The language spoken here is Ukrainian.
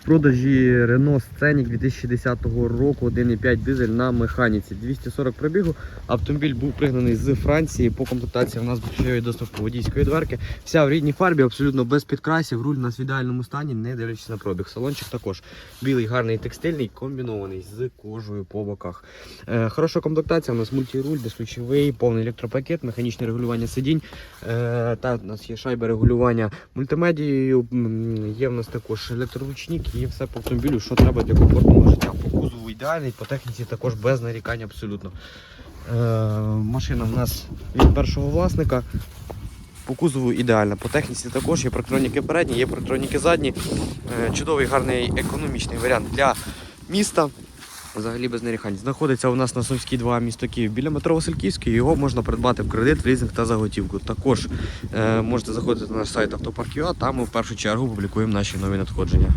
В продажі Renault Scenic 2010 року 1,5 дизель на механіці. 240 пробігу. Автомобіль був пригнаний з Франції. По комплектації у нас є доставка водійської дверки. Вся в рідній фарбі, абсолютно без підкрасів. Руль у нас в ідеальному стані, не дивлячись на пробіг. Салончик також білий, гарний текстильний, комбінований з кожею по боках. Е, хороша комплектація. У нас мультируль, безключовий, повний електропакет, механічне регулювання сидінь. Е, та у нас є шайба регулювання мультимедією. Є в нас також електроручник, є все по автомобілю, що треба для комфортного життя. По кузову ідеальний, по техніці також без нарікань абсолютно. Е, машина в нас від першого власника. По кузову ідеальна. По техніці також є протроніки передні, є протроніки задні. Е, Чудовий, гарний економічний варіант для міста. Взагалі без нарікань. Знаходиться у нас на Сумській 2 місто Київ біля метро Васильківський. Його можна придбати в кредит, в лізинг та за готівку. Також е, можете заходити на наш сайт автопарк.ua, там ми в першу чергу публікуємо наші нові надходження.